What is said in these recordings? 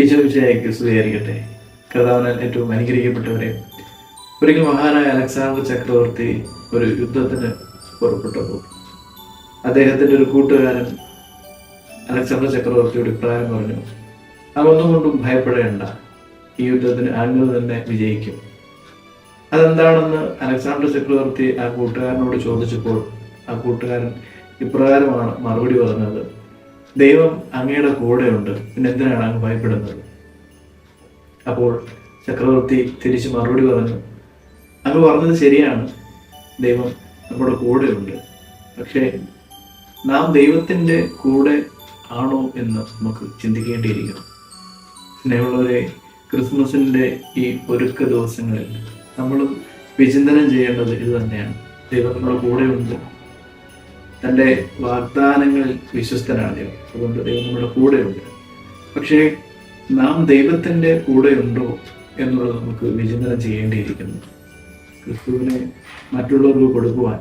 ഈശോവിശയ്ക്ക് സ്വീകരിക്കട്ടെ കർത്താവിനാൽ ഏറ്റവും അനുഗ്രഹിക്കപ്പെട്ടവരെ ഒരിക്കൽ മഹാനായ അലക്സാണ്ടർ ചക്രവർത്തി ഒരു യുദ്ധത്തിന് പുറപ്പെട്ടപ്പോൾ അദ്ദേഹത്തിന്റെ ഒരു കൂട്ടുകാരൻ അലക്സാണ്ടർ ചക്രവർത്തിയോട് ഇപ്രകാരം പറഞ്ഞു അവൊന്നും കൊണ്ടും ഭയപ്പെടേണ്ട. ഈ യുദ്ധത്തിന് അങ്ങ് തന്നെ വിജയിക്കും. അതെന്താണെന്ന് അലക്സാണ്ടർ ചക്രവർത്തി ആ കൂട്ടുകാരനോട് ചോദിച്ചപ്പോൾ ആ കൂട്ടുകാരൻ ഇപ്രകാരമാണ് മറുപടി പറഞ്ഞത്. ദൈവം അങ്ങയുടെ കൂടെയുണ്ട്. പിന്നെ എന്തിനാണ് അങ്ങ് ഭയപ്പെടുന്നത്? അപ്പോൾ ചക്രവർത്തി തിരിച്ച് മറുപടി പറഞ്ഞു അങ്ങ് പറഞ്ഞത് ശരിയാണ്. ദൈവം നമ്മുടെ കൂടെയുണ്ട്. പക്ഷേ നാം ദൈവത്തിന്റെ കൂടെ ആണോ എന്ന് നമുക്ക് ചിന്തിക്കേണ്ടിയിരിക്കുന്നു. സ്നേഹമുള്ളവരെ ക്രിസ്മസിന്റെ ഈ ഒരുക്ക ദിവസങ്ങളിൽ നമ്മൾ വിചിന്തനം ചെയ്യേണ്ടത് ഇത് തന്നെയാണ്. ദൈവം നമ്മുടെ കൂടെയുണ്ട്. തന്റെ വാഗ്ദാനങ്ങളിൽ വിശ്വസ്തനാണ് ദൈവം. അതുകൊണ്ട് ദൈവം നമ്മുടെ കൂടെയുണ്ട്. പക്ഷേ നാം ദൈവത്തിന്റെ കൂടെയുണ്ടോ എന്നുള്ളത് നമുക്ക് വിചിന്തനം ചെയ്യേണ്ടിയിരിക്കുന്നു. ക്രിസ്തുവിനെ മറ്റുള്ളവർക്ക് കൊടുക്കുവാൻ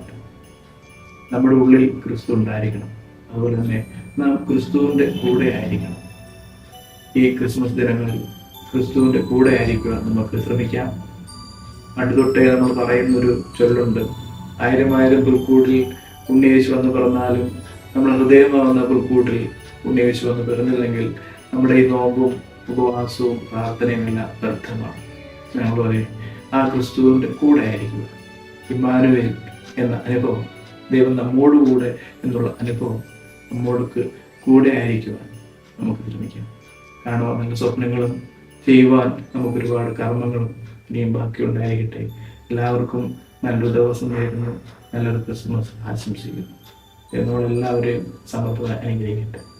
നമ്മുടെ ഉള്ളിൽ ക്രിസ്തു ഉണ്ടായിരിക്കണം. അതുപോലെ തന്നെ നാം ക്രിസ്തുവിന്റെ കൂടെ ആയിരിക്കണം. ഈ ക്രിസ്മസ് ദിനങ്ങളിൽ ക്രിസ്തുവിന്റെ കൂടെ ആയിരിക്കുവാൻ നമുക്ക് ശ്രമിക്കാം. പണ്ട് തൊട്ടേ നമ്മൾ പറയുന്നൊരു ചൊല്ലുണ്ട് ആയിരം ആയിരം പുൽക്കൂട്ടിൽ ഉണ്ണിയേശു വന്ന് പിറന്നാലും നമ്മുടെ ഹൃദയമാവുന്ന പുൽക്കൂട്ടിൽ ഉണ്ണിയേശു വന്ന് പിറന്നില്ലെങ്കിൽ നമ്മുടെ ഈ നോമ്പും ഉപവാസവും പ്രാർത്ഥനയും എല്ലാം വ്യർത്ഥമാണ്. പറയും ആ ക്രിസ്തുവിന്റെ കൂടെ ആയിരിക്കുക. ഇമാനുവേൽ എന്ന അനുഭവം ദൈവം നമ്മോടുകൂടെ എന്നുള്ള അനുഭവം നമ്മോടൊക്കെ കൂടെ ആയിരിക്കുവാൻ നമുക്ക് ശ്രമിക്കാം കാണുവാൻ നല്ല സ്വപ്നങ്ങളും ചെയ്യുവാൻ നമുക്കൊരുപാട് കർമ്മങ്ങളും ഇനിയും ബാക്കിയുണ്ടായിരിക്കട്ടെ. എല്ലാവർക്കും നല്ലൊരു ദിവസം നേരുന്നു നല്ലൊരു ക്രിസ്മസ് ആശംസിക്കുന്നു. എന്നോട് എല്ലാവരെയും അനുഗ്രഹിക്കട്ടെ.